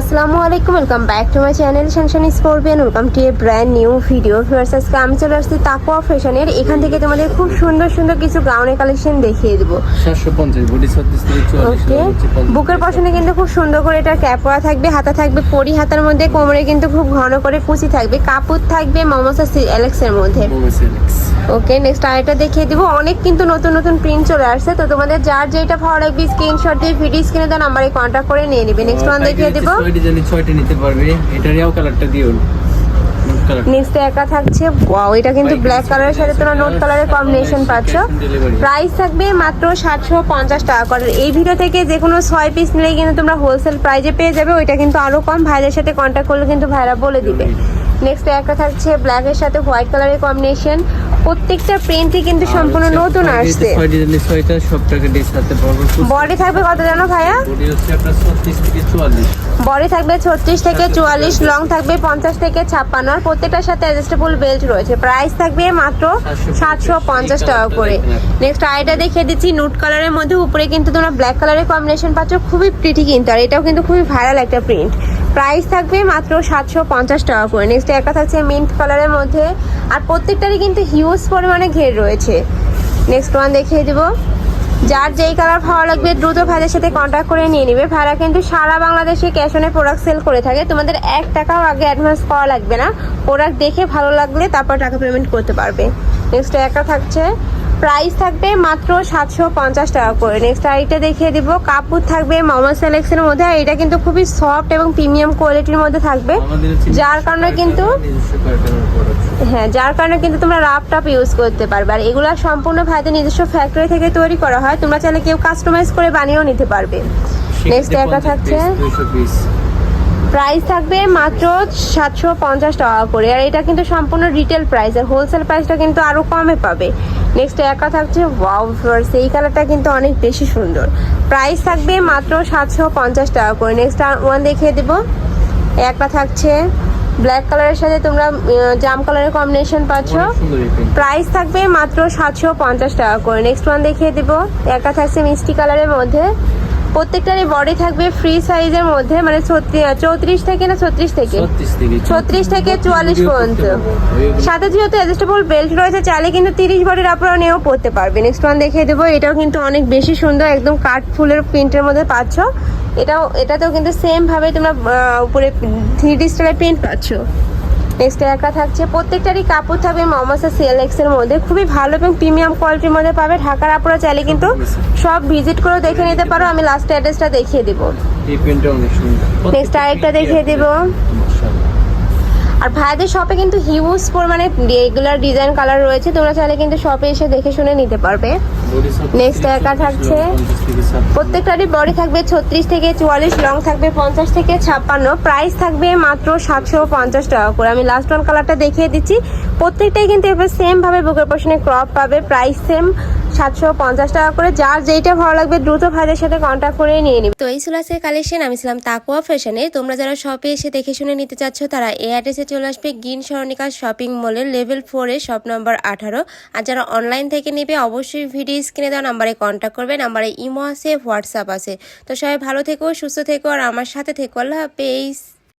আসসালামু আলাইকুম welcome back to my channel শানশান scorpion welcome to a brand new video fierce আজকে আমি চলে আসছি তাকুয়া ফ্যাশনের। এখান থেকে তোমাদের খুব সুন্দর সুন্দর কিছু গাউনের কালেকশন দেখিয়ে দেবো। ওকে বুকের পশনে কিন্তু খুব সুন্দর করে এটা ক্যাপ করা থাকবে হাতা থাকবে পরি হাতার মধ্যে কোমরে কিন্তু খুব ঘন করে কুচি থাকবে কাপড় থাকবে মমসা অ্যালেক্সের মধ্যে। ওকে নেক্সট আরেকটা দেখিয়ে দিব। অনেক কিন্তু নতুন নতুন প্রিন্ট চলে আসছে। তো তোমাদের যার যেটা ভালো লাগবে স্ক্রিনশট দিয়ে ভিডিও স্ক্রিনে দেওয়া নাম্বারে কন্ট্যাক্ট করে নিয়ে নেবে। নেক্সট ওয়ান দেখিয়ে দিব। ছয় ডিজাইনের ছয়টা নিতে পারবে এটারও কালারটা দিও। নোট একা থাকছে। ওয়াও এটা কিন্তু ব্ল্যাক কালারের সাথে তোমরা নোট কালারের কম্বিনেশন পাচ্ছ। প্রাইস থাকবে মাত্র সাতশো পঞ্চাশ টাকা করে। এই ভিডিও থেকে যে কোনো ছয় পিস নিলে কিন্তু তোমরা হোলসেল প্রাইজে পেয়ে যাবে। ওইটা কিন্তু আরও কম। ভাইদের সাথে কন্ট্যাক্ট করলে কিন্তু ভাইরা বলে দিবে। নেক্সট একটা থাকছে ব্ল্যাকের সাথে হোয়াইট কালারের কম্বিনেশন প্রত্যেকটা প্রিন্টই কিন্তু সম্পূর্ণ নতুন আসছে। বডি থাকবে কত জানো ভাইয়া? বডি থাকবে ছত্রিশ থেকে চুয়াল্লিশ লং থাকবে পঞ্চাশ থেকে ছাপ্পান্ন। আর প্রত্যেকটার সাথে অ্যাডজাস্টেবল বেল্ট রয়েছে। প্রাইস থাকবে মাত্র সাতশো পঞ্চাশ। টাকা করে। নেক্সট আইটা দেখিয়ে দিচ্ছি নুট কালারের মধ্যে। উপরে কিন্তু তোমরা ব্ল্যাক কালারের কম্বিনেশন পাচ্ছ। খুবই প্রিটি কিন্তু। আর এটাও কিন্তু খুবই ভাইরাল একটা প্রিন্ট প্রাইস থাকবে মাত্র সাতশো পঞ্চাশ টাকা করে। নেক্সট একটা থাকছে মিন্ট কালারের মধ্যে। আর প্রত্যেকটারই কিন্তু হিউজ পরিমাণে ঘের রয়েছে। নেক্সট ওয়ান দেখিয়ে দেবো। যার যেই কালার ভালো লাগবে দ্রুত ভাইদের সাথে কন্ট্যাক্ট করে নিয়ে নিবে। ভাড়া কিন্তু সারা বাংলাদেশে ক্যাশ অনে প্রোডাক্ট সেল করে থাকে। তোমাদের এক টাকাও আগে অ্যাডভান্স করা লাগবে না। প্রোডাক্ট দেখে ভালো লাগলে তারপর টাকা পেমেন্ট করতে পারবে। নেক্সট একটা থাকছে। প্রাইস থাকবে মাত্র সাতশো পঞ্চাশ টাকা করে। নেক্সট আরেকটা দেখিয়ে দিব। কাপড় থাকবে মামা সেলেকশনের মধ্যে। এটা কিন্তু খুবই সফট এবং প্রিমিয়াম কোয়ালিটির মধ্যে থাকবে। যার কারণে কিন্তু হ্যাঁ যার কারণে কিন্তু তোমরা রাফ টাপ ইউজ করতে পারবে। আর এগুলো সম্পূর্ণ ভাইদের নিজস্ব ফ্যাক্টরি থেকে তৈরি করা হয়। তোমরা চাইলে কেউ কাস্টমাইজ করে বানিয়েও নিতে পারবে। নেক্সট একটা থাকছে প্রাইস থাকবে মাত্র সাতশো পঞ্চাশ টাকা করে। আর এটা কিন্তু সম্পূর্ণ রিটেল প্রাইস আর হোলসেল প্রাইসটা কিন্তু আরও কমে পাবে। নেক্সট একা থাকছে ওয়াও ফ্লোয়ার্স এই কালারটা কিন্তু অনেক বেশি সুন্দর। প্রাইস থাকবে মাত্র সাতশো পঞ্চাশ টাকা করে। নেক্সট ওয়ান দেখিয়ে দেবো। একা থাকছে ব্ল্যাক কালারের সাথে তোমরা জাম কালারের কম্বিনেশন পাচ্ছ। প্রাইস থাকবে মাত্র সাতশো পঞ্চাশ টাকা করে। নেক্সট ওয়ান দেখিয়ে দেবো। একা থাকছে মিষ্টি কালারের মধ্যে। প্রত্যেকটারই বডি থাকবে ফ্রি সাইজের মধ্যে মানে চৌত্রিশ থেকে না ছত্রিশ থেকে? ছত্রিশ থেকে চুয়াল্লিশ পর্যন্ত। সাথে যেহেতু অ্যাডজাস্টেবল বেল্ট রয়েছে চাইলে কিন্তু তিরিশ বডির আপনারা নিয়েও পড়তে পারবে। নেক্সট ওয়ান দেখিয়ে দেবো এটাও কিন্তু অনেক বেশি সুন্দর একদম কাঠ ফুলের প্রিন্টের মধ্যে পাচ্ছ। এটাও এটাতেও কিন্তু সেম ভাবে তোমরা উপরে থ্রি ডি স্টাইলের প্রিন্ট পাচ্ছ। নেক্সট একা থাকছে। প্রত্যেকটারই কাপড় থাকবে মমাসা সিএলএক্স এর মধ্যে। খুবই ভালো এবং প্রিমিয়াম কোয়ালিটির মধ্যে পাবে। ঢাকার আপুরা চাইলে কিন্তু সব ভিজিট করে দেখে নিতে পারো। আমি লাস্ট অ্যাড্রেসটা দেখিয়ে দেবো। নেক্সট আরেকটা দেখিয়ে দিব। আর ভাইদের শপে কিন্তু হিউজ পরিমাণে রেগুলার ডিজাইন কালার রয়েছে। তোমরা চাইলে কিন্তু শপে এসে দেখে শুনে নিতে পারবে। নেক্সট একা থাকছে। প্রত্যেকটারই বডি থাকবে ছত্রিশ থেকে চুয়াল্লিশ লং থাকবে পঞ্চাশ থেকে ছাপ্পান্ন। প্রাইস থাকবে মাত্র সাতশো পঞ্চাশ টাকা করে। আমি লাস্ট ওয়ান কালারটা দেখিয়ে দিচ্ছি। প্রত্যেকটাই কিন্তু এবার সেম ভাবে বুকের পশনে ক্রপ পাবে। প্রাইস সেম সাতশো পঞ্চাশ টাকা করে, যার যেইটা ভালো লাগবে দ্রুত ভাইদের সাথে কন্ট্যাক্ট করে নিয়ে নিবে। তো এই ছিল আজকের কালেকশন আমি ছিলাম তাকুয়া ফ্যাশনে তোমরা যারা শপে এসে দেখে শুনে নিতে চাচ্ছ, তারা এই অ্যাড্রেসে চলে আসবে গিন সরণিকা শপিং মলের লেভেল ফোরে শপ নম্বর আঠারো। আর যারা অনলাইন থেকে নেবে, অবশ্যই ভিডিও স্ক্রিনে দেওয়া নাম্বারে কন্ট্যাক্ট করবে। নাম্বারে ইমো আছে হোয়াটসঅ্যাপ আছে। তো সবাই ভালো থেকো, সুস্থ থেকো, আর আমার সাথে থেকো। আল্লাহ হাফেজ।